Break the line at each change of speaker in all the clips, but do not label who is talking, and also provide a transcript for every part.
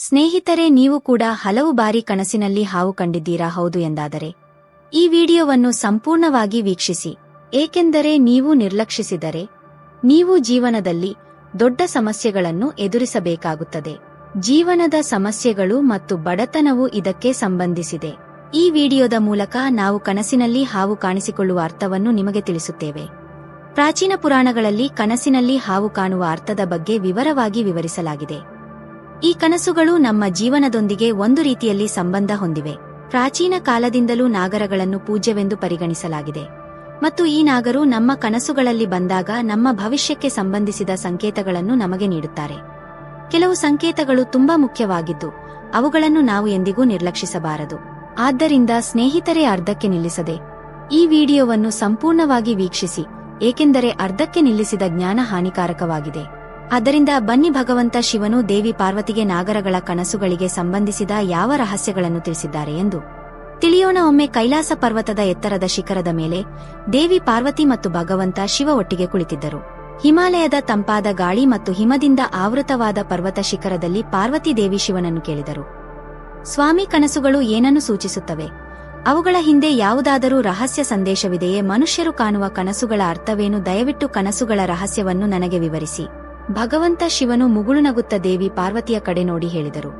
ಸ್ನೇಹಿತರೆ, ನೀವು ಕೂಡ ಹಲವು ಬಾರಿ ಕನಸಿನಲ್ಲಿ ಹಾವು ಕಂಡಿದ್ದೀರಾ? ಹೌದು ಎಂದಾದರೆ. ಈ ವಿಡಿಯೋವನ್ನು ಸಂಪೂರ್ಣವಾಗಿ ವೀಕ್ಷಿಸಿ. ಏಕೆಂದರೆ ನೀವು ನಿರ್ಲಕ್ಷಿಸಿದರೆ ನೀವು ಜೀವನದಲ್ಲಿ ದೊಡ್ಡ ಸಮಸ್ಯೆಗಳನ್ನು ಎದುರಿಸಬೇಕಾಗುತ್ತದೆ. ಜೀವನದ ಸಮಸ್ಯೆಗಳು ಮತ್ತು ಬಡತನವು ಇದಕ್ಕೆ ಸಂಬಂಧಿಸಿದೆ. ಈ ವಿಡಿಯೋದ ಮೂಲಕ ನಾವು ಕನಸಿನಲ್ಲಿ ಹಾವು ಕಾಣಿಸಿಕೊಳ್ಳುವ ಅರ್ಥವನ್ನು ನಿಮಗೆ ತಿಳಿಸುತ್ತೇವೆ. ಪ್ರಾಚೀನ ಪುರಾಣಗಳಲ್ಲಿ ಕನಸಿನಲ್ಲಿ ಹಾವು ಕಾಣುವ ಅರ್ಥದ ಬಗ್ಗೆ ವಿವರವಾಗಿ ವಿವರಿಸಲಾಗಿದೆ. ಈ ಕನಸುಗಳು ನಮ್ಮ ಜೀವನದೊಂದಿಗೆ ಒಂದು ರೀತಿಯಲ್ಲಿ ಸಂಬಂಧ ಹೊಂದಿವೆ. ಪ್ರಾಚೀನ ಕಾಲದಿಂದಲೂ ನಾಗರಗಳನ್ನು ಪೂಜ್ಯವೆಂದು ಪರಿಗಣಿಸಲಾಗಿದೆ. ಮತ್ತು ಈ ನಾಗರು ನಮ್ಮ ಕನಸುಗಳಲ್ಲಿ ಬಂದಾಗ ನಮ್ಮ ಭವಿಷ್ಯಕ್ಕೆ ಸಂಬಂಧಿಸಿದ ಸಂಕೇತಗಳನ್ನು ನಮಗೆ ನೀಡುತ್ತಾರೆ. ಕೆಲವು ಸಂಕೇತಗಳು ತುಂಬಾ ಮುಖ್ಯವಾಗಿದ್ದು, ಅವುಗಳನ್ನು ನಾವು ಎಂದಿಗೂ ನಿರ್ಲಕ್ಷಿಸಬಾರದು. ಆದ್ದರಿಂದ ಸ್ನೇಹಿತರೇ ಅರ್ಧಕ್ಕೆ ನಿಲ್ಲಿಸದೆ, ಈ ವಿಡಿಯೋವನ್ನು ಸಂಪೂರ್ಣವಾಗಿ ವೀಕ್ಷಿಸಿ, ಏಕೆಂದರೆ ಅರ್ಧಕ್ಕೆ ನಿಲ್ಲಿಸಿದ ಜ್ಞಾನ ಹಾನಿಕಾರಕವಾಗಿದೆ. ಆದ್ದರಿಂದ ಬನ್ನಿ ಭಗವಂತ ಶಿವನು ದೇವಿ ಪಾರ್ವತಿಗೆ ನಾಗರಗಳ ಕನಸುಗಳಿಗೆ ಸಂಬಂಧಿಸಿದ ಯಾವ ರಹಸ್ಯಗಳನ್ನು ತಿಳಿಸಿದ್ದಾರೆ ಎಂದು. ತಿಳಿಯೋಣ ಒಮ್ಮೆ ಕೈಲಾಸ ಪರ್ವತದ ಎತ್ತರದ ಶಿಖರದ ಮೇಲೆ ದೇವಿ ಪಾರ್ವತಿ ಮತ್ತು ಭಗವಂತ ಶಿವ ಒಟ್ಟಿಗೆ ಕುಳಿತಿದ್ದರು. ಹಿಮಾಲಯದ ತಂಪಾದ ಗಾಳಿ ಮತ್ತು ಹಿಮದಿಂದ ಆವೃತವಾದ ಪರ್ವತ ಶಿಖರದಲ್ಲಿ ಪಾರ್ವತಿ ದೇವಿ ಶಿವನನ್ನು ಕೇಳಿದರು. ಸ್ವಾಮಿ ಕನಸುಗಳು ಏನನ್ನು ಸೂಚಿಸುತ್ತವೆ? ಅವುಗಳ ಹಿಂದೆ ಯಾವುದಾದರೂ ರಹಸ್ಯ ಸಂದೇಶವಿದೆಯೇ? ಮನುಷ್ಯರು ಕಾಣುವ ಕನಸುಗಳ ಅರ್ಥವೇನು? ದಯವಿಟ್ಟು ಕನಸುಗಳ ರಹಸ್ಯವನ್ನು ನನಗೆ ವಿವರಿಸಿ. ಭಗವಂತ ಶಿವನು ಮುಗುಳುನಗುತ್ತ ದೇವಿ ಪಾರ್ವತಿಯ ಕಡೆ ನೋಡಿ ಹೇಳಿದರು.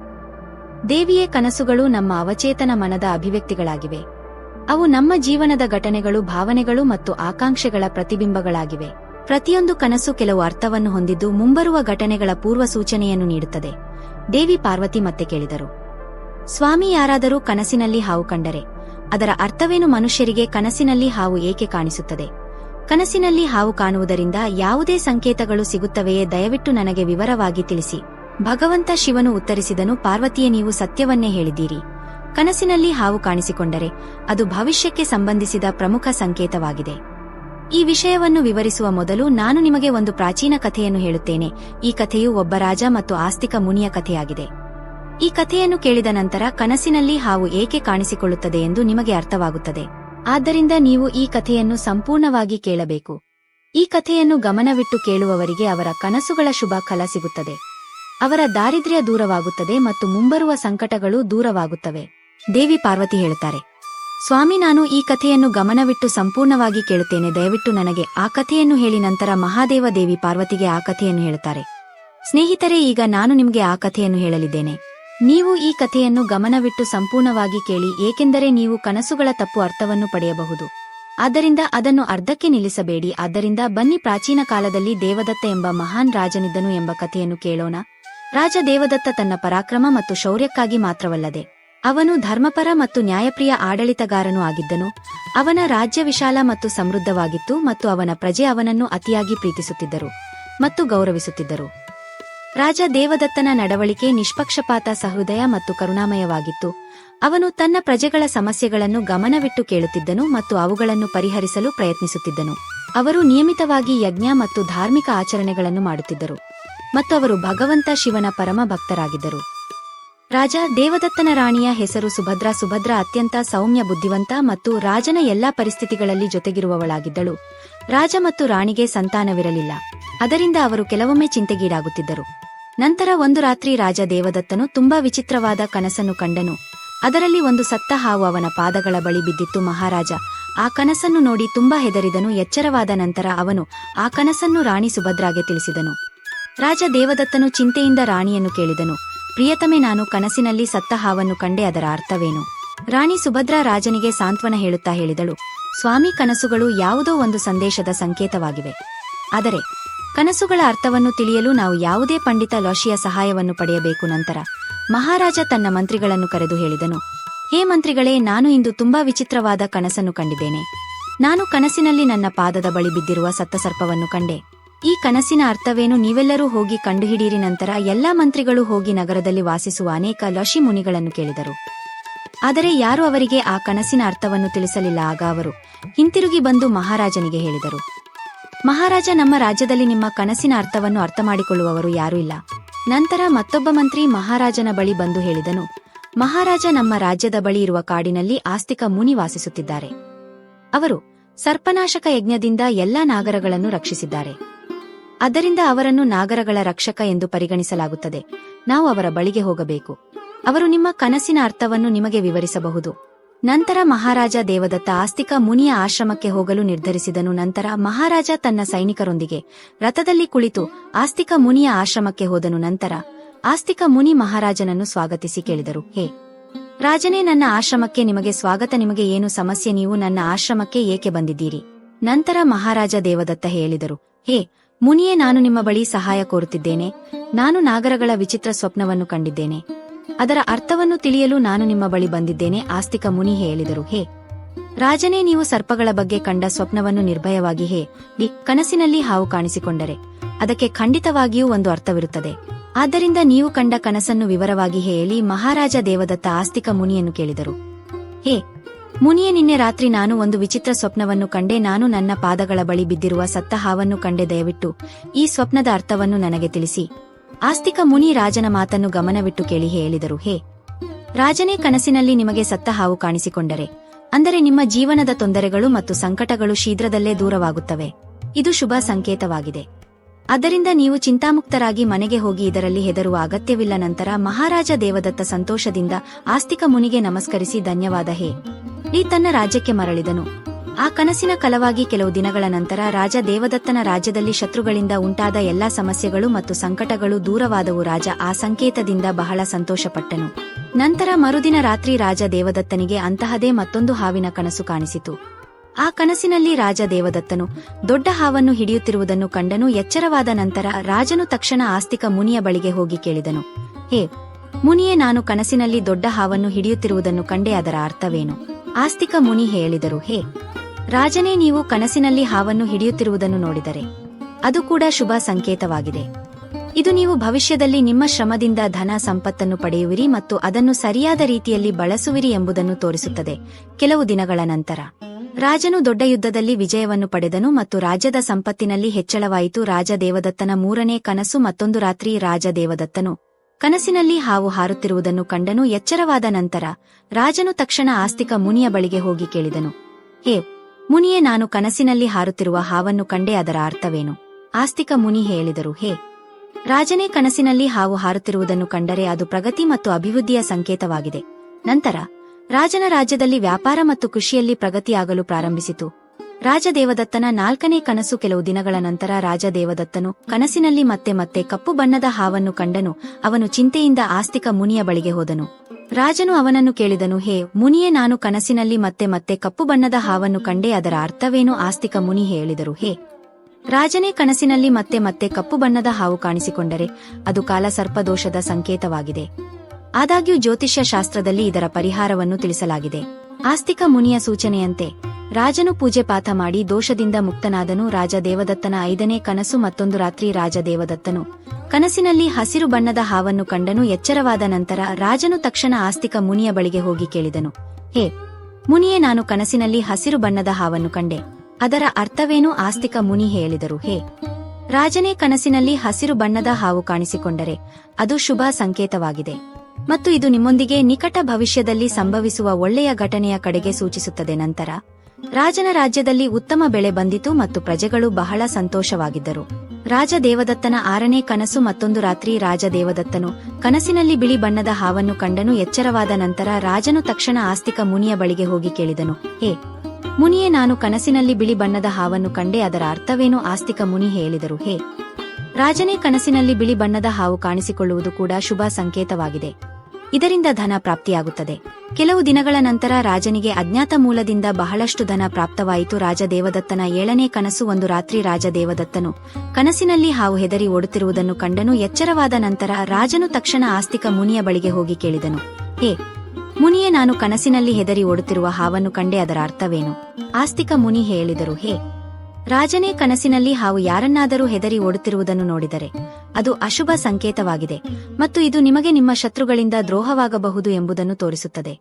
ದೇವಿಯೇ ಕನಸುಗಳು ನಮ್ಮ ಅವಚೇತನ ಮನದ ಅಭಿವ್ಯಕ್ತಿಗಳಾಗಿವೆ. ಅವು ನಮ್ಮ ಜೀವನದ ಘಟನೆಗಳು, ಭಾವನೆಗಳು ಮತ್ತು ಆಕಾಂಕ್ಷೆಗಳ ಪ್ರತಿಬಿಂಬಗಳಾಗಿವೆ. ಪ್ರತಿಯೊಂದು ಕನಸು ಕೆಲವು ಅರ್ಥವನ್ನು ಹೊಂದಿದ್ದು ಮುಂಬರುವ ಘಟನೆಗಳ ಪೂರ್ವ ಸೂಚನೆಯನ್ನು ನೀಡುತ್ತದೆ. ದೇವಿ ಪಾರ್ವತಿ ಮತ್ತೆ ಕೇಳಿದರು. ಸ್ವಾಮಿ ಯಾರಾದರೂ ಕನಸಿನಲ್ಲಿ ಹಾವು ಕಂಡರೆ, ಅದರ ಅರ್ಥವೇನು ಮನುಷ್ಯರಿಗೆ ಕನಸಿನಲ್ಲಿ ಹಾವು ಏಕೆ ಕಾಣಿಸುತ್ತದೆ? ಕನಸಿನಲ್ಲಿ ಹಾವು ಕಾಣುವುದರಿಂದ ಯಾವುದೇ ಸಂಕೇತಗಳು ಸಿಗುತ್ತವೆಯೇ ದಯವಿಟ್ಟು ನನಗೆ ವಿವರವಾಗಿ ತಿಳಿಸಿ. ಭಗವಂತ ಶಿವನು ಉತ್ತರಿಸಿದನು, ಪಾರ್ವತಿಯೇ ನೀವು ಸತ್ಯವನ್ನೇ ಹೇಳಿದ್ದೀರಿ. ಕನಸಿನಲ್ಲಿ ಹಾವು ಕಾಣಿಸಿಕೊಂಡರೆ ಅದು ಭವಿಷ್ಯಕ್ಕೆ ಸಂಬಂಧಿಸಿದ ಪ್ರಮುಖ ಸಂಕೇತವಾಗಿದೆ. ಈ ವಿಷಯವನ್ನು ವಿವರಿಸುವ ಮೊದಲು ನಾನು ನಿಮಗೆ ಒಂದು ಪ್ರಾಚೀನ ಕಥೆಯನ್ನು ಹೇಳುತ್ತೇನೆ. ಈ ಕಥೆಯು ಒಬ್ಬ ರಾಜ ಮತ್ತು ಆಸ್ತಿಕ ಮುನಿಯ ಕಥೆಯಾಗಿದೆ. ಈ ಕಥೆಯನ್ನು ಕೇಳಿದ ನಂತರ ಕನಸಿನಲ್ಲಿ ಹಾವು ಏಕೆ ಕಾಣಿಸಿಕೊಳ್ಳುತ್ತದೆ ಎಂದು ನಿಮಗೆ ಅರ್ಥವಾಗುತ್ತದೆ. ಆದ್ದರಿಂದ ನೀವು ಈ ಕಥೆಯನ್ನು ಸಂಪೂರ್ಣವಾಗಿ ಕೇಳಬೇಕು. ಈ ಕಥೆಯನ್ನು ಗಮನವಿಟ್ಟು ಕೇಳುವವರಿಗೆ ಅವರ ಕನಸುಗಳ ಶುಭ ಕಲ ಸಿಗುತ್ತದೆ. ಅವರ ದಾರಿದ್ರ್ಯ ದೂರವಾಗುತ್ತದೆ ಮತ್ತು ಮುಂಬರುವ ಸಂಕಟಗಳು ದೂರವಾಗುತ್ತವೆ. ದೇವಿ ಪಾರ್ವತಿ ಹೇಳುತ್ತಾರೆ, ಸ್ವಾಮಿ, ನಾನು ಈ ಕಥೆಯನ್ನು ಗಮನವಿಟ್ಟು ಸಂಪೂರ್ಣವಾಗಿ ಕೇಳುತ್ತೇನೆ. ದಯವಿಟ್ಟು ನನಗೆ ಆ ಕಥೆಯನ್ನು ಹೇಳಿ ನಂತರ ಮಹಾದೇವ ದೇವಿ ಪಾರ್ವತಿಗೆ ಆ ಕಥೆಯನ್ನು ಹೇಳುತ್ತಾರೆ. ಸ್ನೇಹಿತರೆ, ಈಗ ನಾನು ನಿಮಗೆ ಆ ಕಥೆಯನ್ನು ಹೇಳಲಿದ್ದೇನೆ. ನೀವು ಈ ಕಥೆಯನ್ನು ಗಮನವಿಟ್ಟು ಸಂಪೂರ್ಣವಾಗಿ ಕೇಳಿ ಏಕೆಂದರೆ ನೀವು ಕನಸುಗಳ ತಪ್ಪು ಅರ್ಥವನ್ನು ಪಡೆಯಬಹುದು. ಆದ್ದರಿಂದ ಅದನ್ನು ಅರ್ಧಕ್ಕೆ ನಿಲ್ಲಿಸಬೇಡಿ. ಆದ್ದರಿಂದ ಬನ್ನಿ ಪ್ರಾಚೀನ ಕಾಲದಲ್ಲಿ ದೇವದತ್ತ ಎಂಬ ಮಹಾನ್ ರಾಜನಿದ್ದನು ಎಂಬ ಕಥೆಯನ್ನು ಕೇಳೋಣ. ರಾಜ ದೇವದತ್ತ ತನ್ನ ಪರಾಕ್ರಮ ಮತ್ತು ಶೌರ್ಯಕ್ಕಾಗಿ ಮಾತ್ರವಲ್ಲದೆ, ಅವನು ಧರ್ಮಪರ ಮತ್ತು ನ್ಯಾಯಪ್ರಿಯ ಆಡಳಿತಗಾರನೂ ಆಗಿದ್ದನು. ಅವನ ರಾಜ್ಯ ವಿಶಾಲ ಮತ್ತು ಸಮೃದ್ಧವಾಗಿತ್ತು ಮತ್ತು ಅವನ ಪ್ರಜೆ ಅವನನ್ನು ಅತಿಯಾಗಿ ಪ್ರೀತಿಸುತ್ತಿದ್ದರು ಮತ್ತು ಗೌರವಿಸುತ್ತಿದ್ದರು. ರಾಜ ದೇವದತ್ತನ ನಡವಳಿಕೆ ನಿಷ್ಪಕ್ಷಪಾತ ಸಹೃದಯ ಮತ್ತು ಕರುಣಾಮಯವಾಗಿತ್ತು. ಅವನು ತನ್ನ ಪ್ರಜೆಗಳ ಸಮಸ್ಯೆಗಳನ್ನು ಗಮನವಿಟ್ಟು ಕೇಳುತ್ತಿದ್ದನು ಮತ್ತು ಅವುಗಳನ್ನು ಪರಿಹರಿಸಲು ಪ್ರಯತ್ನಿಸುತ್ತಿದ್ದನು. ಅವರು ನಿಯಮಿತವಾಗಿ ಯಜ್ಞ ಮತ್ತು ಧಾರ್ಮಿಕ ಆಚರಣೆಗಳನ್ನು ಮಾಡುತ್ತಿದ್ದರು ಮತ್ತು ಅವರು ಭಗವಂತ ಶಿವನ ಪರಮ ಭಕ್ತರಾಗಿದ್ದರು. ರಾಜ ದೇವದತ್ತನ ರಾಣಿಯ ಹೆಸರು ಸುಭದ್ರ ಸುಭದ್ರ ಅತ್ಯಂತ ಸೌಮ್ಯ, ಬುದ್ಧಿವಂತ ಮತ್ತು ರಾಜನ ಎಲ್ಲಾ ಪರಿಸ್ಥಿತಿಗಳಲ್ಲಿ ಜೊತೆಗಿರುವವಳಾಗಿದ್ದಳು. ರಾಜ ಮತ್ತು ರಾಣಿಗೆ ಸಂತಾನವಿರಲಿಲ್ಲ. ಅದರಿಂದ ಅವರು ಕೆಲವೊಮ್ಮೆ ಚಿಂತೆಗೀಡಾಗುತ್ತಿದ್ದರು. ನಂತರ ಒಂದು ರಾತ್ರಿ ರಾಜ ದೇವದತ್ತನು ತುಂಬಾ ವಿಚಿತ್ರವಾದ ಕನಸನ್ನು ಕಂಡನು. ಅದರಲ್ಲಿ ಒಂದು ಸತ್ತ ಹಾವು ಅವನ ಪಾದಗಳ ಬಳಿ ಬಿದ್ದಿತ್ತು. ಮಹಾರಾಜ, ಆ ಕನಸನ್ನು ನೋಡಿ ತುಂಬಾ ಹೆದರಿದನು. ಎಚ್ಚರವಾದ ನಂತರ ಅವನು ಆ ಕನಸನ್ನು ರಾಣಿ ಸುಭದ್ರಾಗೆ ತಿಳಿಸಿದನು. ರಾಜ ದೇವದತ್ತನು ಚಿಂತೆಯಿಂದ ರಾಣಿಯನ್ನು ಕೇಳಿದನು. ಪ್ರಿಯತಮೆ, ನಾನು ಕನಸಿನಲ್ಲಿ ಸತ್ತ ಹಾವನ್ನು ಕಂಡೆ, ಅದರ ಅರ್ಥವೇನು? ರಾಣಿ ಸುಭದ್ರಾ ರಾಜನಿಗೆ ಸಾಂತ್ವನ ಹೇಳುತ್ತಾ ಹೇಳಿದಳು. ಸ್ವಾಮಿ, ಕನಸುಗಳು ಯಾವುದೋ ಒಂದು ಸಂದೇಶದ ಸಂಕೇತವಾಗಿವೆ. ಆದರೆ ಕನಸುಗಳ ಅರ್ಥವನ್ನು ತಿಳಿಯಲು ನಾವು ಯಾವುದೇ ಪಂಡಿತ ಲೋಶಿಯ ಸಹಾಯವನ್ನು ಪಡೆಯಬೇಕು ನಂತರ ಮಹಾರಾಜ ತನ್ನ ಮಂತ್ರಿಗಳನ್ನು ಕರೆದು ಹೇಳಿದನು, ಹೇ ಮಂತ್ರಿಗಳೇ, ನಾನು ಇಂದು ತುಂಬಾ ವಿಚಿತ್ರವಾದ ಕನಸನ್ನು ಕಂಡಿದ್ದೇನೆ. ನಾನು ಕನಸಿನಲ್ಲಿ ನನ್ನ ಪಾದದ ಬಳಿ ಬಿದ್ದಿರುವ ಸತ್ತ ಸರ್ಪವನ್ನು ಕಂಡೆ. ಈ ಕನಸಿನ ಅರ್ಥವೇನು? ನೀವೆಲ್ಲರೂ ಹೋಗಿ ಕಂಡುಹಿಡಿಯಿರಿ ನಂತರ ಎಲ್ಲಾ ಮಂತ್ರಿಗಳು ಹೋಗಿ ನಗರದಲ್ಲಿ ವಾಸಿಸುವ ಅನೇಕ ಲಶಿ ಮುನಿಗಳನ್ನು ಕೇಳಿದರು. ಆದರೆ ಯಾರು ಅವರಿಗೆ ಆ ಕನಸಿನ ಅರ್ಥವನ್ನು ತಿಳಿಸಲಿಲ್ಲ. ಆಗ ಅವರು ಹಿಂತಿರುಗಿ ಬಂದು ಮಹಾರಾಜನಿಗೆ ಹೇಳಿದರು ಮಹಾರಾಜ ನಮ್ಮ ರಾಜ್ಯದಲ್ಲಿ ನಿಮ್ಮ ಕನಸಿನ ಅರ್ಥವನ್ನು ಅರ್ಥ ಮಾಡಿಕೊಳ್ಳುವವರು ಯಾರೂ ಇಲ್ಲ. ನಂತರ ಮತ್ತೊಬ್ಬ ಮಂತ್ರಿ ಮಹಾರಾಜನ ಬಳಿ ಬಂದು ಹೇಳಿದನು, ಮಹಾರಾಜ ನಮ್ಮ ರಾಜ್ಯದ ಬಳಿ ಇರುವ ಕಾಡಿನಲ್ಲಿ ಆಸ್ತಿಕ ಮುನಿ ವಾಸಿಸುತ್ತಿದ್ದಾರೆ. ಅವರು ಸರ್ಪನಾಶಕ ಯಜ್ಞದಿಂದ ಎಲ್ಲಾ ನಾಗರಗಳನ್ನು ರಕ್ಷಿಸಿದ್ದಾರೆ. ಅದರಿಂದ ಅವರನ್ನು ನಾಗರಗಳ ರಕ್ಷಕ ಎಂದು ಪರಿಗಣಿಸಲಾಗುತ್ತದೆ. ನಾವು ಅವರ ಬಳಿಗೆ ಹೋಗಬೇಕು. ಅವರು ನಿಮ್ಮ ಕನಸಿನ ಅರ್ಥವನ್ನು ನಿಮಗೆ ವಿವರಿಸಬಹುದು. ನಂತರ ಮಹಾರಾಜ ದೇವದತ್ತ ಆಸ್ತಿಕ ಮುನಿಯ ಆಶ್ರಮಕ್ಕೆ ಹೋಗಲು ನಿರ್ಧರಿಸಿದನು. ನಂತರ ಮಹಾರಾಜ ತನ್ನ ಸೈನಿಕರೊಂದಿಗೆ ರಥದಲ್ಲಿ ಕುಳಿತು ಆಸ್ತಿಕ ಮುನಿಯ ಆಶ್ರಮಕ್ಕೆ ಹೋದನು. ನಂತರ ಆಸ್ತಿಕ ಮುನಿ ಮಹಾರಾಜನನ್ನು ಸ್ವಾಗತಿಸಿ ಕೇಳಿದರು. ಹೇ, ರಾಜನೇ, ನನ್ನ ಆಶ್ರಮಕ್ಕೆ ನಿಮಗೆ ಸ್ವಾಗತ. ನಿಮಗೆ ಏನು ಸಮಸ್ಯೆ? ನೀವು ನನ್ನ ಆಶ್ರಮಕ್ಕೆ ಏಕೆ ಬಂದಿದ್ದೀರಿ? ನಂತರ ಮಹಾರಾಜ ದೇವದತ್ತ ಹೇಳಿದರು. ಹೇ, ಮುನಿಯೇ, ನಾನು ನಿಮ್ಮ ಬಳಿ ಸಹಾಯ ಕೋರುತ್ತಿದ್ದೇನೆ. ನಾನು ನಾಗರಗಳ ವಿಚಿತ್ರ ಸ್ವಪ್ನವನ್ನು ಕಂಡಿದ್ದೇನೆ. ಅದರ ಅರ್ಥವನ್ನು ತಿಳಿಯಲು ನಾನು ನಿಮ್ಮ ಬಳಿ ಬಂದಿದ್ದೇನೆ, ಆಸ್ತಿಕ ಮುನಿ ಹೇಳಿದರು. ಹೇ, ರಾಜನೇ, ನೀವು ಸರ್ಪಗಳ ಬಗ್ಗೆ ಕಂಡ ಸ್ವಪ್ನವನ್ನು ನಿರ್ಭಯವಾಗಿ ಹೇ, ಡಿ, ಕನಸಿನಲ್ಲಿ ಹಾವು ಕಾಣಿಸಿಕೊಂಡರೆ, ಅದಕ್ಕೆ ಖಂಡಿತವಾಗಿಯೂ ಒಂದು ಅರ್ಥವಿರುತ್ತದೆ. ಆದ್ದರಿಂದ ನೀವು ಕಂಡ ಕನಸನ್ನು ವಿವರವಾಗಿ ಹೇಳಿ ಮಹಾರಾಜ ದೇವದತ್ತ ಆಸ್ತಿಕ ಮುನಿಯನ್ನು ಕೇಳಿದರು. ಹೇ, ಮುನಿಯೇ, ನಿನ್ನೆ ರಾತ್ರಿ ನಾನು ಒಂದು ವಿಚಿತ್ರ ಸ್ವಪ್ನವನ್ನು ಕಂಡೆ, ನಾನು ನನ್ನ ಪಾದಗಳ ಬಳಿ ಬಿದ್ದಿರುವ ಸತ್ತ ಹಾವನ್ನು ಕಂಡೆ, ದಯವಿಟ್ಟು ಈ ಸ್ವಪ್ನದ ಅರ್ಥವನ್ನು ನನಗೆ ತಿಳಿಸಿ. ಆಸ್ತಿಕ ಮುನಿ ರಾಜನ ಮಾತನ್ನು ಗಮನವಿಟ್ಟು ಕೇಳಿ ಹೇಳಿದರು, ಹೇ, ರಾಜನೇ ಕನಸಿನಲ್ಲಿ ನಿಮಗೆ ಸತ್ತ ಹಾವು ಕಾಣಿಸಿಕೊಂಡರೆ, ಅಂದರೆ ನಿಮ್ಮ ಜೀವನದ ತೊಂದರೆಗಳು ಮತ್ತು ಸಂಕಟಗಳು ಶೀಘ್ರದಲ್ಲೇ ದೂರವಾಗುತ್ತವೆ. ಇದು ಶುಭ ಸಂಕೇತವಾಗಿದೆ. ಅದರಿಂದ ನೀವು ಚಿಂತಾಮುಕ್ತರಾಗಿ ಮನೆಗೆ ಹೋಗಿ ಇದರಲ್ಲಿ ಹೆದರುವ ಅಗತ್ಯವಿಲ್ಲ ನಂತರ ಮಹಾರಾಜ ದೇವದತ್ತ ಸಂತೋಷದಿಂದ ಆಸ್ತಿಕ ಮುನಿಗೆ ನಮಸ್ಕರಿಸಿ ಧನ್ಯವಾದ, ಹೇ ಈ ತನ್ನ ರಾಜ್ಯಕ್ಕೆ ಮರಳಿದನು. ಆ ಕನಸಿನ ಕಲವಾಗಿ ಕೆಲವು ದಿನಗಳ ನಂತರ ರಾಜ ದೇವದತ್ತನ ರಾಜ್ಯದಲ್ಲಿ ಶತ್ರುಗಳಿಂದ ಉಂಟಾದ ಎಲ್ಲಾ ಸಮಸ್ಯೆಗಳು ಮತ್ತು ಸಂಕಟಗಳು ದೂರವಾದವು. ರಾಜ ಆ ಸಂಕೇತದಿಂದ ಬಹಳ ಸಂತೋಷಪಟ್ಟನು. ನಂತರ ಮರುದಿನ ರಾತ್ರಿ ರಾಜ ದೇವದತ್ತನಿಗೆ ಅಂತಹದೇ ಮತ್ತೊಂದು ಹಾವಿನ ಕನಸು ಕಾಣಿಸಿತು. ಆ ಕನಸಿನಲ್ಲಿ ರಾಜ ದೇವದತ್ತನು ದೊಡ್ಡ ಹಾವನ್ನು ಹಿಡಿಯುತ್ತಿರುವುದನ್ನು ಕಂಡನು. ಎಚ್ಚರವಾದ ನಂತರ ರಾಜನು ತಕ್ಷಣ ಆಸ್ತಿಕ ಮುನಿಯ ಬಳಿಗೆ ಹೋಗಿ ಕೇಳಿದನು. ಹೇ, ಮುನಿಯೇ, ನಾನು ಕನಸಿನಲ್ಲಿ ದೊಡ್ಡ ಹಾವನ್ನು ಹಿಡಿಯುತ್ತಿರುವುದನ್ನು ಕಂಡೆ ಅದರ ಅರ್ಥವೇನು? ಆಸ್ತಿಕ ಮುನಿ ಹೇಳಿದರು. ಹೇ ರಾಜನೇ ನೀವು ಕನಸಿನಲ್ಲಿ ಹಾವನ್ನು ಹಿಡಿಯುತ್ತಿರುವುದನ್ನು ನೋಡಿದರೆ ಅದು ಕೂಡ ಶುಭ ಸಂಕೇತವಾಗಿದೆ. ಇದು ನೀವು ಭವಿಷ್ಯದಲ್ಲಿ ನಿಮ್ಮ ಶ್ರಮದಿಂದ ಧನ ಸಂಪತ್ತನ್ನು ಪಡೆಯುವಿರಿ ಮತ್ತು ಅದನ್ನು ಸರಿಯಾದ ರೀತಿಯಲ್ಲಿ ಬಳಸುವಿರಿ ಎಂಬುದನ್ನು ತೋರಿಸುತ್ತದೆ ಕೆಲವು ದಿನಗಳ ನಂತರ. ರಾಜನು ದೊಡ್ಡ ಯುದ್ಧದಲ್ಲಿ ವಿಜಯವನ್ನು ಪಡೆದನು ಮತ್ತು ರಾಜ್ಯದ ಸಂಪತ್ತಿನಲ್ಲಿ ಹೆಚ್ಚಳವಾಯಿತು. ರಾಜ ದೇವದತ್ತನ ಮೂರನೇ ಕನಸು ಮತ್ತೊಂದು ರಾತ್ರಿ ರಾಜ ದೇವದತ್ತನು ಕನಸಿನಲ್ಲಿ ಹಾವು ಹಾರುತ್ತಿರುವುದನ್ನು ಕಂಡನು. ಎಚ್ಚರವಾದ ನಂತರ ರಾಜನು ತಕ್ಷಣ ಆಸ್ತಿಕ ಮುನಿಯ ಬಳಿಗೆ ಹೋಗಿ ಕೇಳಿದನು, ಹೇ ಮುನಿಯೇ ನಾನು ಕನಸಿನಲ್ಲಿ ಹಾರುತ್ತಿರುವ ಹಾವನ್ನು ಕಂಡೆ ಅದರ ಅರ್ಥವೇನು? ಆಸ್ತಿಕ ಮುನಿ ಹೇಳಿದರು, ಹೇ, ರಾಜನೇ ಕನಸಿನಲ್ಲಿ ಹಾವು ಹಾರುತ್ತಿರುವುದನ್ನು ಕಂಡರೆ ಅದು ಪ್ರಗತಿ ಮತ್ತು ಅಭಿವೃದ್ಧಿಯ ಸಂಕೇತವಾಗಿದೆ. ನಂತರ, ರಾಜನ ರಾಜ್ಯದಲ್ಲಿ ವ್ಯಾಪಾರ ಮತ್ತು ಕೃಷಿಯಲ್ಲಿ ಪ್ರಗತಿಯಾಗಲು ಪ್ರಾರಂಭಿಸಿತು. ರಾಜದೇವದತ್ತನ ನಾಲ್ಕನೇ ಕನಸು ಕೆಲವು ದಿನಗಳ ನಂತರ ರಾಜದೇವದತ್ತನು ಕನಸಿನಲ್ಲಿ ಮತ್ತೆ ಮತ್ತೆ ಕಪ್ಪು ಬಣ್ಣದ ಹಾವನ್ನು ಕಂಡನು, ಅವನು ಚಿಂತೆಯಿಂದ ಆಸ್ತಿಕ ಮುನಿಯ ಬಳಿಗೆ ಹೋದನು. ರಾಜನು ಅವನನ್ನು ಕೇಳಿದನು, ಹೇ, ಮುನಿಯೇ, ನಾನು ಕನಸಿನಲ್ಲಿ ಮತ್ತೆ ಮತ್ತೆ ಕಪ್ಪು ಬಣ್ಣದ ಹಾವನ್ನು ಕಂಡೆ, ಅದರ ಅರ್ಥವೇನು? ಆಸ್ತಿಕ ಮುನಿ ಹೇಳಿದರು, ಹೇ. ರಾಜನೇ ಕನಸಿನಲ್ಲಿ ಮತ್ತೆ ಮತ್ತೆ ಕಪ್ಪು ಬಣ್ಣದ ಹಾವು ಕಾಣಿಸಿಕೊಂಡರೆ, ಅದು ಕಾಲಸರ್ಪದೋಷದ ಸಂಕೇತವಾಗಿದೆ. ಆದಾಗ್ಯೂ ಜ್ಯೋತಿಷ್ಯ ಶಾಸ್ತ್ರದಲ್ಲಿ ಇದರ ಪರಿಹಾರವನ್ನು ತಿಳಿಸಲಾಗಿದೆ. ಆಸ್ತಿಕ ಮುನಿಯ ಸೂಚನೆಯಂತೆ, ರಾಜನು ಪೂಜೆ ಪಾಠ ಮಾಡಿ ದೋಷದಿಂದ ಮುಕ್ತನಾದನು. ರಾಜ ದೇವದತ್ತನ ಐದನೇ ಕನಸು ಮತ್ತೊಂದು ರಾತ್ರಿ ರಾಜ ದೇವದತ್ತನು ಕನಸಿನಲ್ಲಿ ಹಸಿರು ಬಣ್ಣದ ಹಾವನ್ನು ಕಂಡನು. ಎಚ್ಚರವಾದ ನಂತರ ರಾಜನು ತಕ್ಷಣ ಆಸ್ತಿಕ ಮುನಿಯ ಬಳಿಗೆ ಹೋಗಿ ಕೇಳಿದನು. ಹೇ, ಮುನಿಯೇ, ನಾನು ಕನಸಿನಲ್ಲಿ ಹಸಿರು ಬಣ್ಣದ ಹಾವನ್ನು ಕಂಡೆ. ಅದರ ಅರ್ಥವೇನು? ಆಸ್ತಿಕ ಮುನಿ ಹೇಳಿದರು. ಹೇ, ರಾಜನೇ, ಕನಸಿನಲ್ಲಿ ಹಸಿರು ಬಣ್ಣದ ಹಾವು ಕಾಣಿಸಿಕೊಂಡರೆ ಅದು ಶುಭ ಸಂಕೇತವಾಗಿದೆ. ಮತ್ತು ಇದು ನಿಮ್ಮೊಂದಿಗೆ ನಿಕಟ ಭವಿಷ್ಯದಲ್ಲಿ ಸಂಭವಿಸುವ ಒಳ್ಳೆಯ ಘಟನೆಯ ಕಡೆಗೆ ಸೂಚಿಸುತ್ತದೆ. ನಂತರ ರಾಜನ ರಾಜ್ಯದಲ್ಲಿ ಉತ್ತಮ ಬೆಳೆ ಬಂದಿತು ಮತ್ತು ಪ್ರಜೆಗಳು ಬಹಳ ಸಂತೋಷವಾಗಿದ್ದರು. ರಾಜ ದೇವದತ್ತನ ಆರನೇ ಕನಸು ಮತ್ತೊಂದು ರಾತ್ರಿ ರಾಜ ದೇವದತ್ತನು ಕನಸಿನಲ್ಲಿ ಬಿಳಿ ಬಣ್ಣದ ಹಾವನ್ನು ಕಂಡನು, ಎಚ್ಚರವಾದ ನಂತರ ರಾಜನು ತಕ್ಷಣ ಆಸ್ತಿಕ ಮುನಿಯ ಬಳಿಗೆ ಹೋಗಿ ಕೇಳಿದನು, ಹೇ, ಮುನಿಯೇ, ನಾನು ಕನಸಿನಲ್ಲಿ ಬಿಳಿ ಬಣ್ಣದ ಹಾವನ್ನು ಕಂಡೆ, ಅದರ ಅರ್ಥವೇನು? ಆಸ್ತಿಕ ಮುನಿ ಹೇಳಿದರು, ಹೇ, ರಾಜನೇ, ಕನಸಿನಲ್ಲಿ ಬಿಳಿ ಬಣ್ಣದ ಹಾವು ಕಾಣಿಸಿಕೊಳ್ಳುವುದು ಕೂಡ ಶುಭ ಸಂಕೇತವಾಗಿದೆ. ಇದರಿಂದ ಧನ ಪ್ರಾಪ್ತಿಯಾಗುತ್ತದೆ. ಕೆಲವು ದಿನಗಳ ನಂತರ ರಾಜನಿಗೆ ಅಜ್ಞಾತ ಮೂಲದಿಂದ ಬಹಳಷ್ಟು ಧನ ಪ್ರಾಪ್ತವಾಯಿತು. ರಾಜ ದೇವದತ್ತನ ಏಳನೇ ಕನಸು ಒಂದು ರಾತ್ರಿ ರಾಜ ದೇವದತ್ತನು ಕನಸಿನಲ್ಲಿ ಹಾವು ಹೆದರಿ ಓಡುತ್ತಿರುವುದನ್ನು ಕಂಡನು. ಎಚ್ಚರವಾದ ನಂತರ ರಾಜನು ತಕ್ಷಣ ಆಸ್ತಿಕ ಮುನಿಯ ಬಳಿಗೆ ಹೋಗಿ ಕೇಳಿದನು. ಹೇ, ಮುನಿಯೇ, ನಾನು ಕನಸಿನಲ್ಲಿ ಹೆದರಿ ಓಡುತ್ತಿರುವ ಹಾವನ್ನು ಕಂಡೆ ಅದರ ಅರ್ಥವೇನು? ಆಸ್ತಿಕ ಮುನಿ ಹೇಳಿದರು, ಹೇ ರಾಜನೇ ಕನಸಿನಲ್ಲಿ ಹಾವು ಯಾರನ್ನಾದರೂ ಹೆದರಿ ಓಡುತ್ತಿರುವುದನ್ನು ನೋಡಿದರೆ ಅದು ಅಶುಭ ಸಂಕೇತವಾಗಿದೆ ಮತ್ತು ಇದು ನಿಮಗೆ ನಿಮ್ಮ ಶತ್ರುಗಳಿಂದ ದ್ರೋಹವಾಗಬಹುದು ಎಂಬುದನ್ನು ತೋರಿಸುತ್ತದೆ.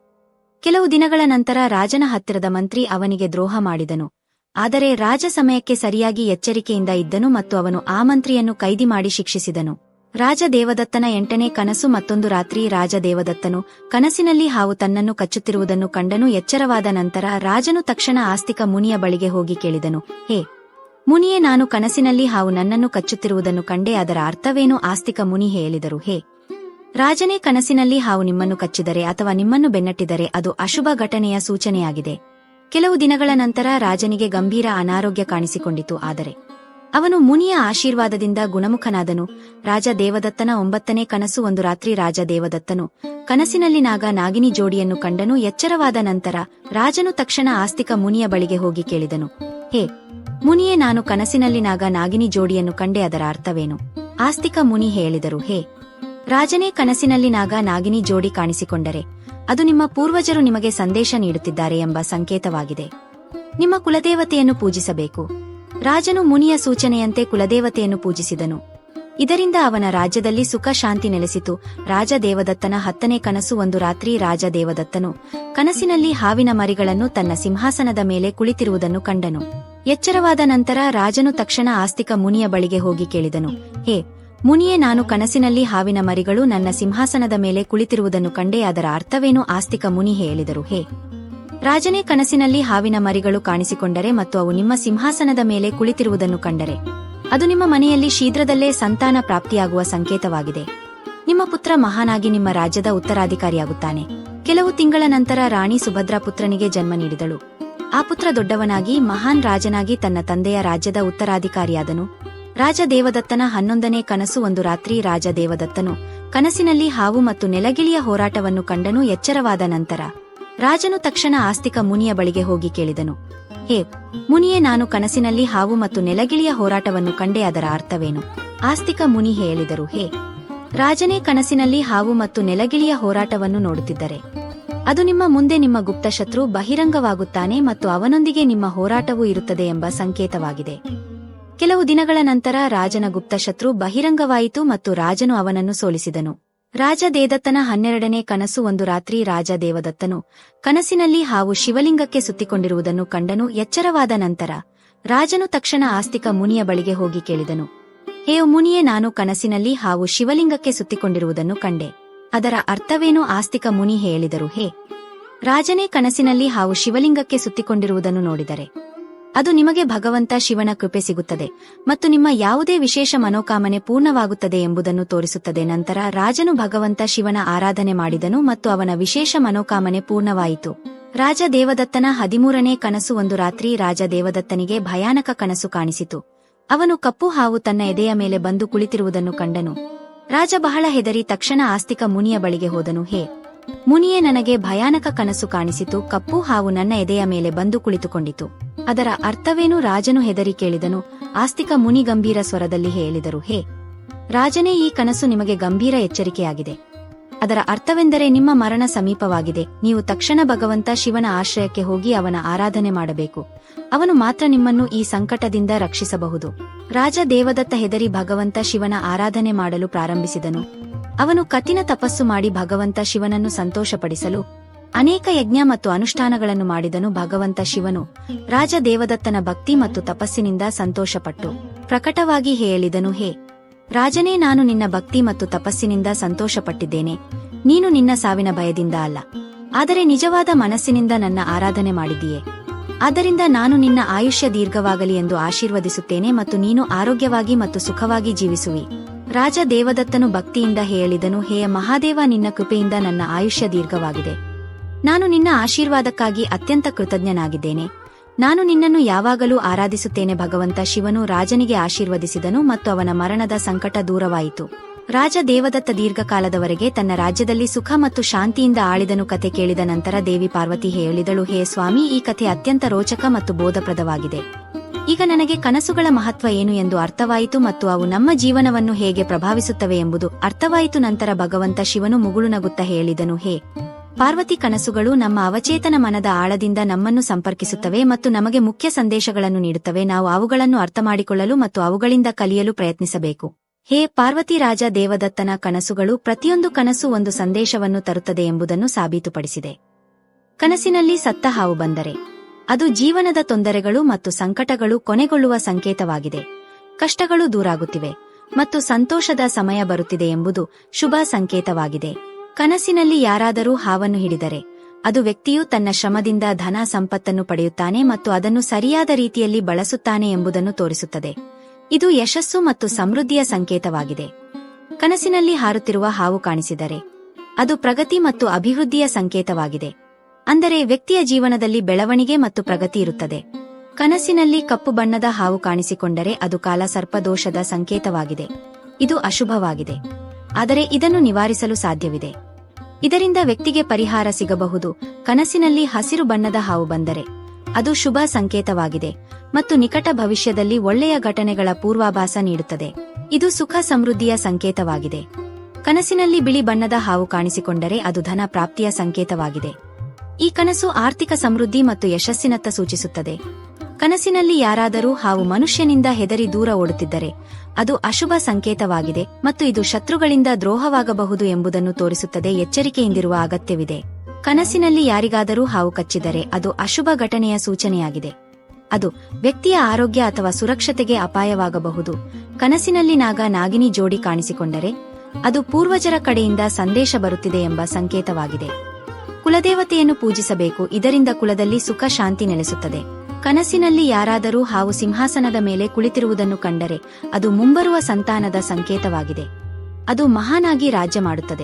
ಕೆಲವು ದಿನಗಳ ನಂತರ ರಾಜನ ಹತ್ತಿರದ ಮಂತ್ರಿ ಅವನಿಗೆ ದ್ರೋಹ ಮಾಡಿದನು. ಆದರೆ ರಾಜ ಸಮಯಕ್ಕೆ ಸರಿಯಾಗಿ ಎಚ್ಚರಿಕೆಯಿಂದ ಇದ್ದನು ಮತ್ತು ಅವನು ಆ ಮಂತ್ರಿಯನ್ನು ಕೈದಿ ಮಾಡಿ ಶಿಕ್ಷಿಸಿದನು. ರಾಜ ದೇವದತ್ತನ ಎಂಟನೇ ಕನಸು ಮತ್ತೊಂದು ರಾತ್ರಿ ರಾಜ ದೇವದತ್ತನು ಕನಸಿನಲ್ಲಿ ಹಾವು ತನ್ನನ್ನು ಕಚ್ಚುತ್ತಿರುವುದನ್ನು ಕಂಡನು. ಎಚ್ಚರವಾದ ನಂತರ ರಾಜನು ತಕ್ಷಣ ಆಸ್ತಿಕ ಮುನಿಯ ಬಳಿಗೆ ಹೋಗಿ ಕೇಳಿದನು, ಹೇ ಮುನಿಯೇ, ನಾನು ಕನಸಿನಲ್ಲಿ ಹಾವು ನನ್ನನ್ನು ಕಚ್ಚುತ್ತಿರುವುದನ್ನು ಕಂಡೆ, ಅದರ ಅರ್ಥವೇನು? ಆಸ್ತಿಕ ಮುನಿ ಹೇಳಿದರು, ಹೇ, ರಾಜನೇ, ಕನಸಿನಲ್ಲಿ ಹಾವು ನಿಮ್ಮನ್ನು ಕಚ್ಚಿದರೆ ಅಥವಾ ನಿಮ್ಮನ್ನು ಬೆನ್ನಟ್ಟಿದರೆ ಅದು ಅಶುಭ ಘಟನೆಯ ಸೂಚನೆಯಾಗಿದೆ. ಕೆಲವು ದಿನಗಳ ನಂತರ ರಾಜನಿಗೆ ಗಂಭೀರ ಅನಾರೋಗ್ಯ ಕಾಣಿಸಿಕೊಂಡಿತು, ಆದರೆ ಅವನು ಮುನಿಯ ಆಶೀರ್ವಾದದಿಂದ ಗುಣಮುಖನಾದನು. ರಾಜ ದೇವದತ್ತನ ಒಂಬತ್ತನೇ ಕನಸು, ಒಂದು ರಾತ್ರಿ ರಾಜ ದೇವದತ್ತನು ಕನಸಿನಲ್ಲಿ ನಾಗ ನಾಗಿನಿ ಜೋಡಿಯನ್ನು ಕಂಡನು. ಎಚ್ಚರವಾದ ನಂತರ ರಾಜನು ತಕ್ಷಣ ಆಸ್ತಿಕ ಮುನಿಯ ಬಳಿಗೆ ಹೋಗಿ ಕೇಳಿದನು, ಹೇ ಮುನಿಯೇ ನಾನು ಕನಸಿನಲ್ಲಿನಾಗ ನಾಗಿನಿ ಜೋಡಿಯನ್ನು ಕಂಡೆ ಅದರ ಅರ್ಥವೇನು? ಆಸ್ತಿಕ ಮುನಿ ಹೇಳಿದರು, ಹೇ, ರಾಜನೇ ಕನಸಿನಲ್ಲಿನಾಗ ನಾಗಿನಿ ಜೋಡಿ ಕಾಣಿಸಿಕೊಂಡರೆ, ಅದು ನಿಮ್ಮ ಪೂರ್ವಜರು ನಿಮಗೆ ಸಂದೇಶ ನೀಡುತ್ತಿದ್ದಾರೆ ಎಂಬ ಸಂಕೇತವಾಗಿದೆ. ನಿಮ್ಮ ಕುಲದೇವತೆಯನ್ನು ಪೂಜಿಸಬೇಕು. ರಾಜನು ಮುನಿಯ ಸೂಚನೆಯಂತೆ ಕುಲದೇವತೆಯನ್ನು ಪೂಜಿಸಿದನು. ಇದರಿಂದ ಅವನ ರಾಜ್ಯದಲ್ಲಿ ಸುಖ ಶಾಂತಿ ನೆಲೆಸಿತು. ರಾಜ ದೇವದತ್ತನ ಹತ್ತನೇ ಕನಸು ಒಂದು ರಾತ್ರಿ ರಾಜ ದೇವದತ್ತನು ಕನಸಿನಲ್ಲಿ ಹಾವಿನ ಮರಿಗಳನ್ನು ತನ್ನ ಸಿಂಹಾಸನದ ಮೇಲೆ ಕುಳಿತಿರುವುದನ್ನು ಕಂಡನು. ಎಚ್ಚರವಾದ ನಂತರ ರಾಜನು ತಕ್ಷಣ ಆಸ್ತಿಕ ಮುನಿಯ ಬಳಿಗೆ ಹೋಗಿ ಕೇಳಿದನು, ಹೇ, ಮುನಿಯೇ, ನಾನು ಕನಸಿನಲ್ಲಿ ಹಾವಿನ ಮರಿಗಳು ನನ್ನ ಸಿಂಹಾಸನದ ಮೇಲೆ ಕುಳಿತಿರುವುದನ್ನು ಕಂಡೇ, ಅದರ ಅರ್ಥವೇನು? ಆಸ್ತಿಕ ಮುನಿ ಹೇಳಿದರು, ಹೇ, ರಾಜನೇ, ಕನಸಿನಲ್ಲಿ ಹಾವಿನ ಮರಿಗಳು ಕಾಣಿಸಿಕೊಂಡರೆ ಮತ್ತು ಅವು ನಿಮ್ಮ ಸಿಂಹಾಸನದ ಮೇಲೆ ಕುಳಿತಿರುವುದನ್ನು ಕಂಡರೆ, ಅದು ನಿಮ್ಮ ಮನೆಯಲ್ಲಿ ಶೀಘ್ರದಲ್ಲೇ ಸಂತಾನ ಪ್ರಾಪ್ತಿಯಾಗುವ ಸಂಕೇತವಾಗಿದೆ. ನಿಮ್ಮ ಪುತ್ರ ಮಹಾನಾಗಿ ನಿಮ್ಮ ರಾಜ್ಯದ ಉತ್ತರಾಧಿಕಾರಿಯಾಗುತ್ತಾನೆ. ಕೆಲವು ತಿಂಗಳ ನಂತರ ರಾಣಿ ಸುಭದ್ರಾ ಪುತ್ರನಿಗೆ ಜನ್ಮ ನೀಡಿದಳು. ಆ ಪುತ್ರ ದೊಡ್ಡವನಾಗಿ, ಮಹಾನ್ ರಾಜನಾಗಿ ತನ್ನ ತಂದೆಯ ರಾಜ್ಯದ ಉತ್ತರಾಧಿಕಾರಿಯಾದನು. ರಾಜ ದೇವದತ್ತನ ಹನ್ನೊಂದನೇ ಕನಸು ಒಂದು ರಾತ್ರಿ ರಾಜ ದೇವದತ್ತನು ಕನಸಿನಲ್ಲಿ ಹಾವು ಮತ್ತು ನೆಲಗಿಳಿಯ ಹೋರಾಟವನ್ನು ಕಂಡನು ಎಚ್ಚರವಾದ ನಂತರ. ರಾಜನು ತಕ್ಷಣ ಆಸ್ತಿಕ ಮುನಿಯ ಬಳಿಗೆ ಹೋಗಿ ಕೇಳಿದನು. ಹೇ, ಮುನಿಯೇ, ನಾನು ಕನಸಿನಲ್ಲಿ ಹಾವು ಮತ್ತು ನೆಲಗಿಳಿಯ ಹೋರಾಟವನ್ನು ಕಂಡೆ, ಅದರ ಅರ್ಥವೇನು? ಆಸ್ತಿಕ ಮುನಿ ಹೇಳಿದರು, ಹೇ, ರಾಜನೇ ಕನಸಿನಲ್ಲಿ ಹಾವು ಮತ್ತು ನೆಲಗಿಳಿಯ ಹೋರಾಟವನ್ನು ನೋಡುತ್ತಿದ್ದರೆ. ಅದು ನಿಮ್ಮ ಮುಂದೆ ನಿಮ್ಮ ಗುಪ್ತಶತ್ರು ಬಹಿರಂಗವಾಗುತ್ತಾನೆ ಮತ್ತು ಅವನೊಂದಿಗೆ ನಿಮ್ಮ ಹೋರಾಟವೂ ಇರುತ್ತದೆ ಎಂಬ ಸಂಕೇತವಾಗಿದೆ. ಕೆಲವು ದಿನಗಳ ನಂತರ ರಾಜನ ಗುಪ್ತಶತ್ರು ಬಹಿರಂಗವಾಯಿತು ಮತ್ತು ರಾಜನು ಅವನನ್ನು ಸೋಲಿಸಿದನು. ರಾಜ ದೇದತ್ತನ ಹನ್ನೆರಡನೇ ಕನಸು ಒಂದು ರಾತ್ರಿ ರಾಜ ದೇವದತ್ತನು ಕನಸಿನಲ್ಲಿ ಹಾವು ಶಿವಲಿಂಗಕ್ಕೆ ಸುತ್ತಿಕೊಂಡಿರುವುದನ್ನು ಕಂಡನು ಎಚ್ಚರವಾದ ನಂತರ ರಾಜನು ತಕ್ಷಣ ಆಸ್ತಿಕ ಮುನಿಯ ಬಳಿಗೆ ಹೋಗಿ ಕೇಳಿದನು. ಹೇ ಮುನಿಯೇ, ನಾನು ಕನಸಿನಲ್ಲಿ ಹಾವು ಶಿವಲಿಂಗಕ್ಕೆ ಸುತ್ತಿಕೊಂಡಿರುವುದನ್ನು ಕಂಡೆ. ಅದರ ಅರ್ಥವೇನು ಆಸ್ತಿಕ ಮುನಿ ಹೇಳಿದರು, ಹೇ. ರಾಜನೇ ಕನಸಿನಲ್ಲಿ ಹಾವು ಶಿವಲಿಂಗಕ್ಕೆ ಸುತ್ತಿಕೊಂಡಿರುವುದನ್ನು ನೋಡಿದರೆ, ಅದು ನಿಮಗೆ ಭಗವಂತ ಶಿವನ ಕೃಪೆ ಸಿಗುತ್ತದೆ ಮತ್ತು ನಿಮ್ಮ ಯಾವುದೇ ವಿಶೇಷ ಮನೋಕಾಮನೆ ಪೂರ್ಣವಾಗುತ್ತದೆ ಎಂಬುದನ್ನು ತೋರಿಸುತ್ತದೆ. ನಂತರ ರಾಜನು ಭಗವಂತ ಶಿವನ ಆರಾಧನೆ ಮಾಡಿದನು ಮತ್ತು ಅವನ ವಿಶೇಷ ಮನೋಕಾಮನೆ ಪೂರ್ಣವಾಯಿತು. ರಾಜ ದೇವದತ್ತನ ಹದಿಮೂರನೇ ಕನಸು ಒಂದು ರಾತ್ರಿ ರಾಜ ದೇವದತ್ತನಿಗೆ ಭಯಾನಕ ಕನಸು ಕಾಣಿಸಿತು. ಅವನು ಕಪ್ಪು ಹಾವು ತನ್ನ ಎದೆಯ ಮೇಲೆ ಬಂದು ಕುಳಿತಿರುವುದನ್ನು ಕಂಡನು. ರಾಜ ಬಹಳ ಹೆದರಿ ತಕ್ಷಣ ಆಸ್ತಿಕ ಮುನಿಯ ಬಳಿಗೆ ಹೋದನು. ಹೇ, ಮುನಿಯೇ ನನಗೆ ಭಯಾನಕ ಕನಸು ಕಾಣಿಸಿತು. ಕಪ್ಪು ಹಾವು ನನ್ನ ಎದೆಯ ಮೇಲೆ ಬಂದು ಕುಳಿತುಕೊಂಡಿತು. ಅದರ ಅರ್ಥವೇನು? ರಾಜನು ಹೆದರಿ ಕೇಳಿದನು. ಆಸ್ತಿಕ ಮುನಿ ಗಂಭೀರ ಸ್ವರದಲ್ಲಿ ಹೇಳಿದರು. ಹೇ, ರಾಜನೇ, ಈ ಕನಸು ನಿಮಗೆ ಗಂಭೀರ ಎಚ್ಚರಿಕೆಯಾಗಿದೆ. ಅದರ ಅರ್ಥವೆಂದರೆ ನಿಮ್ಮ ಮರಣ ಸಮೀಪವಾಗಿದೆ. ನೀವು ತಕ್ಷಣ ಭಗವಂತ ಶಿವನ ಆಶ್ರಯಕ್ಕೆ ಹೋಗಿ ಅವನ ಆರಾಧನೆ ಮಾಡಬೇಕು. ಅವನು ಮಾತ್ರ ನಿಮ್ಮನ್ನು ಈ ಸಂಕಟದಿಂದ ರಕ್ಷಿಸಬಹುದು. ರಾಜ ದೇವದತ್ತ ಹೆದರಿ ಭಗವಂತ ಶಿವನ ಆರಾಧನೆ ಮಾಡಲು ಪ್ರಾರಂಭಿಸಿದನು. ಅವನು ಕಠಿಣ ತಪಸ್ಸು ಮಾಡಿ ಭಗವಂತ ಶಿವನನ್ನು ಸಂತೋಷಪಡಿಸಲು, ಅನೇಕ ಯಜ್ಞ ಮತ್ತು ಅನುಷ್ಠಾನಗಳನ್ನು ಮಾಡಿದನು ಭಗವಂತ ಶಿವನು. ರಾಜ ದೇವದತ್ತನ ಭಕ್ತಿ ಮತ್ತು ತಪಸ್ಸಿನಿಂದ ಸಂತೋಷಪಟ್ಟು ಪ್ರಕಟವಾಗಿ ಹೇಳಿದನು, ಹೇ ರಾಜನೇ, ನಾನು ನಿನ್ನ ಭಕ್ತಿ ಮತ್ತು ತಪಸ್ಸಿನಿಂದ ಸಂತೋಷಪಟ್ಟಿದ್ದೇನೆ. ನೀನು ನಿನ್ನ ಸಾವಿನ ಭಯದಿಂದ ಅಲ್ಲ. ಆದರೆ ನಿಜವಾದ ಮನಸ್ಸಿನಿಂದ ನನ್ನ ಆರಾಧನೆ ಮಾಡಿದೀಯೆ ಆದ್ದರಿಂದ ನಾನು ನಿನ್ನ ಆಯುಷ್ಯ ದೀರ್ಘವಾಗಲಿ ಎಂದು ಆಶೀರ್ವದಿಸುತ್ತೇನೆ ಮತ್ತು ನೀನು ಆರೋಗ್ಯವಾಗಿ ಮತ್ತು ಸುಖವಾಗಿ ಜೀವಿಸುವಿ. ರಾಜ ದೇವದತ್ತನು ಭಕ್ತಿಯಿಂದ ಹೇಳಿದನು ಹೇಯ ಮಹಾದೇವ, ನಿನ್ನ ಕೃಪೆಯಿಂದ ನನ್ನ ಆಯುಷ್ಯ ದೀರ್ಘವಾಗಿದೆ. ನಾನು ನಿನ್ನ ಆಶೀರ್ವಾದಕ್ಕಾಗಿ ಅತ್ಯಂತ ಕೃತಜ್ಞನಾಗಿದ್ದೇನೆ. ನಾನು ನಿನ್ನನ್ನು ಯಾವಾಗಲೂ ಆರಾಧಿಸುತ್ತೇನೆ, ಭಗವಂತ ಶಿವನು ರಾಜನಿಗೆ ಆಶೀರ್ವದಿಸಿದನು ಮತ್ತು ಅವನ ಮರಣದ ಸಂಕಟ ದೂರವಾಯಿತು. ರಾಜ ದೇವದತ್ತ ದೀರ್ಘಕಾಲದವರೆಗೆ ತನ್ನ ರಾಜ್ಯದಲ್ಲಿ ಸುಖ ಮತ್ತು ಶಾಂತಿಯಿಂದ ಆಳಿದನು ಕತೆ ಕೇಳಿದ ನಂತರ ದೇವಿ ಪಾರ್ವತಿ ಹೇಳಿದಳು, ಹೇ ಸ್ವಾಮಿ, ಈ ಕಥೆ ಅತ್ಯಂತ ರೋಚಕ ಮತ್ತು ಬೋಧಪ್ರದವಾಗಿದೆ. ಈಗ ನನಗೆ ಕನಸುಗಳ ಮಹತ್ವ ಏನು ಎಂದು ಅರ್ಥವಾಯಿತು ಮತ್ತು ಅವು ನಮ್ಮ ಜೀವನವನ್ನು ಹೇಗೆ ಪ್ರಭಾವಿಸುತ್ತವೆ ಎಂಬುದು ಅರ್ಥವಾಯಿತು. ನಂತರ ಭಗವಂತ ಶಿವನು ಮುಗುಳು ನಗುತ್ತಾ ಹೇಳಿದನು, ಹೇ ಪಾರ್ವತಿ ಕನಸುಗಳು ನಮ್ಮ ಅವಚೇತನ ಮನದ ಆಳದಿಂದ ನಮ್ಮನ್ನು ಸಂಪರ್ಕಿಸುತ್ತವೆ ಮತ್ತು ನಮಗೆ ಮುಖ್ಯ ಸಂದೇಶಗಳನ್ನು ನೀಡುತ್ತವೆ. ನಾವು ಅವುಗಳನ್ನು ಅರ್ಥಮಾಡಿಕೊಳ್ಳಲು ಮತ್ತು ಅವುಗಳಿಂದ ಕಲಿಯಲು ಪ್ರಯತ್ನಿಸಬೇಕು. ಹೇ ಪಾರ್ವತಿ ರಾಜ ದೇವದತ್ತನ ಕನಸುಗಳು, ಪ್ರತಿಯೊಂದು ಕನಸು ಒಂದು ಸಂದೇಶವನ್ನು ತರುತ್ತದೆ ಎಂಬುದನ್ನು ಸಾಬೀತುಪಡಿಸಿದೆ. ಕನಸಿನಲ್ಲಿ ಸತ್ತ ಹಾವು ಬಂದರೆ, ಅದು ಜೀವನದ ತೊಂದರೆಗಳು ಮತ್ತು ಸಂಕಟಗಳು ಕೊನೆಗೊಳ್ಳುವ ಸಂಕೇತವಾಗಿದೆ. ಕಷ್ಟಗಳು ದೂರಾಗುತ್ತಿವೆ ಮತ್ತು ಸಂತೋಷದ ಸಮಯ ಬರುತ್ತಿದೆ ಎಂಬುದು ಶುಭ ಸಂಕೇತವಾಗಿದೆ. ಕನಸಿನಲ್ಲಿ ಯಾರಾದರೂ ಹಾವನ್ನು ಹಿಡಿದರೆ, ಅದು ವ್ಯಕ್ತಿಯು ತನ್ನ ಶ್ರಮದಿಂದ ಧನ ಸಂಪತ್ತನ್ನು ಪಡೆಯುತ್ತಾನೆ ಮತ್ತು ಅದನ್ನು ಸರಿಯಾದ ರೀತಿಯಲ್ಲಿ ಬಳಸುತ್ತಾನೆ ಎಂಬುದನ್ನು ತೋರಿಸುತ್ತದೆ. ಇದು ಯಶಸ್ಸು ಮತ್ತು ಸಮೃದ್ಧಿಯ ಸಂಕೇತವಾಗಿದೆ. ಕನಸಿನಲ್ಲಿ ಹಾರುತ್ತಿರುವ ಹಾವು ಕಾಣಿಸಿದರೆ, ಅದು ಪ್ರಗತಿ ಮತ್ತು ಅಭಿವೃದ್ಧಿಯ ಸಂಕೇತವಾಗಿದೆ. ಅಂದರೆ ವ್ಯಕ್ತಿಯ ಜೀವನದಲ್ಲಿ ಬೆಳವಣಿಗೆ ಮತ್ತು ಪ್ರಗತಿ ಇರುತ್ತದೆ. ಕನಸಿನಲ್ಲಿ ಕಪ್ಪು ಬಣ್ಣದ ಹಾವು ಕಾಣಿಸಿಕೊಂಡರೆ ಅದು ಕಾಲಸರ್ಪದೋಷದ ಸಂಕೇತವಾಗಿದೆ. ಇದು ಅಶುಭವಾಗಿದೆ. ಆದರೆ ಇದನ್ನು ನಿವಾರಿಸಲು ಸಾಧ್ಯವಿದೆ. ಇದರಿಂದ ವ್ಯಕ್ತಿಗೆ ಪರಿಹಾರ ಸಿಗಬಹುದು. ಕನಸಿನಲ್ಲಿ ಹಸಿರು ಬಣ್ಣದ ಹಾವು ಬಂದರೆ ಅದು ಶುಭ ಸಂಕೇತವಾಗಿದೆ ಮತ್ತು ನಿಕಟ ಭವಿಷ್ಯದಲ್ಲಿ ಒಳ್ಳೆಯ ಘಟನೆಗಳ ಪೂರ್ವಾಭಾಸ ನೀಡುತ್ತದೆ. ಇದು ಸುಖ ಸಮೃದ್ಧಿಯ ಸಂಕೇತವಾಗಿದೆ. ಕನಸಿನಲ್ಲಿ ಬಿಳಿ ಬಣ್ಣದ ಹಾವು ಕಾಣಿಸಿಕೊಂಡರೆ ಅದು ಧನ ಪ್ರಾಪ್ತಿಯ ಸಂಕೇತವಾಗಿದೆ. ಈ ಕನಸು ಆರ್ಥಿಕ ಸಮೃದ್ಧಿ ಮತ್ತು ಯಶಸ್ಸಿನತ್ತ ಸೂಚಿಸುತ್ತದೆ. ಕನಸಿನಲ್ಲಿ ಯಾರಾದರೂ ಹಾವು ಮನುಷ್ಯನಿಂದ ಹೆದರಿ ದೂರ ಓಡುತ್ತಿದ್ದರೆ, ಅದು ಅಶುಭ ಸಂಕೇತವಾಗಿದೆ ಮತ್ತು ಇದು ಶತ್ರುಗಳಿಂದ ದ್ರೋಹವಾಗಬಹುದು ಎಂಬುದನ್ನು ತೋರಿಸುತ್ತದೆ ಎಚ್ಚರಿಕೆಯಿಂದಿರುವ ಅಗತ್ಯವಿದೆ. ಕನಸಿನಲ್ಲಿ ಯಾರಿಗಾದರೂ ಹಾವು ಕಚ್ಚಿದರೆ, ಅದು ಅಶುಭ ಘಟನೆಯ ಸೂಚನೆಯಾಗಿದೆ. ಅದು ವ್ಯಕ್ತಿಯ ಆರೋಗ್ಯ ಅಥವಾ ಸುರಕ್ಷತೆಗೆ ಅಪಾಯವಾಗಬಹುದು. ಕನಸಿನಲ್ಲಿ ನಾಗ ನಾಗಿನಿ ಜೋಡಿ ಕಾಣಿಸಿಕೊಂಡರೆ, ಅದು ಪೂರ್ವಜರ ಕಡೆಯಿಂದ ಸಂದೇಶ ಬರುತ್ತಿದೆ ಎಂಬ ಸಂಕೇತವಾಗಿದೆ. ಕುಲದೇವತೆಯನ್ನು ಪೂಜಿಸಬೇಕು, ಇದರಿಂದ ಕುಲದಲ್ಲಿ ಸುಖ ಶಾಂತಿ ನೆಲೆಸುತ್ತದೆ. ಕನಸಿನಲ್ಲಿ ಯಾರಾದರೂ ಹಾವು ಸಿಂಹಾಸನದ ಮೇಲೆ ಕುಳಿತಿರುವುದನ್ನು ಕಂಡರೆ ಅದು ಮುಂಬರುವ ಸಂತಾನದ ಸಂಕೇತವಾಗಿದೆ. ಅದು ಮಹಾನಾಗಿ ರಾಜ್ಯ ಮಾಡುತ್ತದೆ.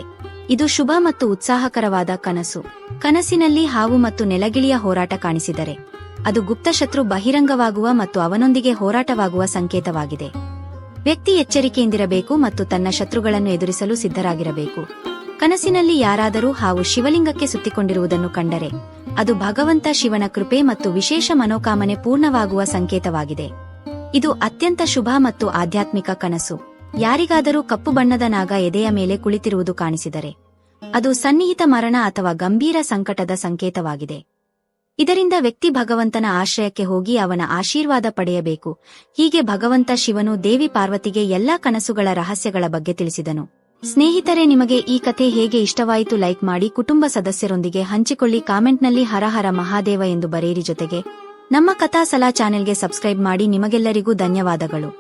ಇದು ಶುಭ ಮತ್ತು ಉತ್ಸಾಹಕರವಾದ ಕನಸು. ಕನಸಿನಲ್ಲಿ ಹಾವು ಮತ್ತು ನೆಲಗಿಳಿಯ ಹೋರಾಟ ಕಾಣಿಸಿದರೆ ಅದು ಗುಪ್ತಶತ್ರು ಬಹಿರಂಗವಾಗುವ ಮತ್ತು ಅವನೊಂದಿಗೆ ಹೋರಾಟವಾಗುವ ಸಂಕೇತವಾಗಿದೆ. ವ್ಯಕ್ತಿ ಎಚ್ಚರಿಕೆಯಿಂದಿರಬೇಕು ಮತ್ತು ತನ್ನ ಶತ್ರುಗಳನ್ನು ಎದುರಿಸಲು ಸಿದ್ಧರಾಗಿರಬೇಕು. ಕನಸಿನಲ್ಲಿ ಯಾರಾದರೂ ಹಾವು ಶಿವಲಿಂಗಕ್ಕೆ ಸುತ್ತಿಕೊಂಡಿರುವುದನ್ನು ಕಂಡರೆ, ಅದು ಭಗವಂತ ಶಿವನ ಕೃಪೆ ಮತ್ತು ವಿಶೇಷ ಮನೋಕಾಮನೆ ಪೂರ್ಣವಾಗುವ ಸಂಕೇತವಾಗಿದೆ. ಇದು ಅತ್ಯಂತ ಶುಭ ಮತ್ತು ಆಧ್ಯಾತ್ಮಿಕ ಕನಸು. ಯಾರಿಗಾದರೂ ಕಪ್ಪು ಬಣ್ಣದ ನಾಗ ಎದೆಯ ಮೇಲೆ ಕುಳಿತಿರುವುದು ಕಾಣಿಸಿದರೆ, ಅದು ಸನ್ನಿಹಿತ ಮರಣ ಅಥವಾ ಗಂಭೀರ ಸಂಕಟದ ಸಂಕೇತವಾಗಿದೆ. ಇದರಿಂದ ವ್ಯಕ್ತಿ ಭಗವಂತನ ಆಶ್ರಯಕ್ಕೆ ಹೋಗಿ ಅವನ ಆಶೀರ್ವಾದ ಪಡೆಯಬೇಕು. ಹೀಗೆ ಭಗವಂತ ಶಿವನು ದೇವಿ ಪಾರ್ವತಿಗೆ ಎಲ್ಲಾ ಕನಸುಗಳ ರಹಸ್ಯಗಳ ಬಗ್ಗೆ ತಿಳಿಸಿದನು. ಸ್ನೇಹಿತರೆ, ನಿಮಗೆ ಈ ಕಥೆ ಹೇಗೆ ಇಷ್ಟವಾಯಿತು ಲೈಕ್ ಮಾಡಿ ಕುಟುಂಬ ಸದಸ್ಯರೊಂದಿಗೆ ಹಂಚಿಕೊಳ್ಳಿ. ಕಾಮೆಂಟ್ನಲ್ಲಿ ಹರ ಹರ ಮಹಾದೇವ ಎಂದು ಬರೆಯಿರಿ ಜೊತೆಗೆ. ನಮ್ಮ ಕಥಾ ಸಲಾ ಚಾನೆಲ್ಗೆ ಸಬ್ಸ್ಕ್ರೈಬ್ ಮಾಡಿ ನಿಮಗೆಲ್ಲರಿಗೂ ಧನ್ಯವಾದಗಳು.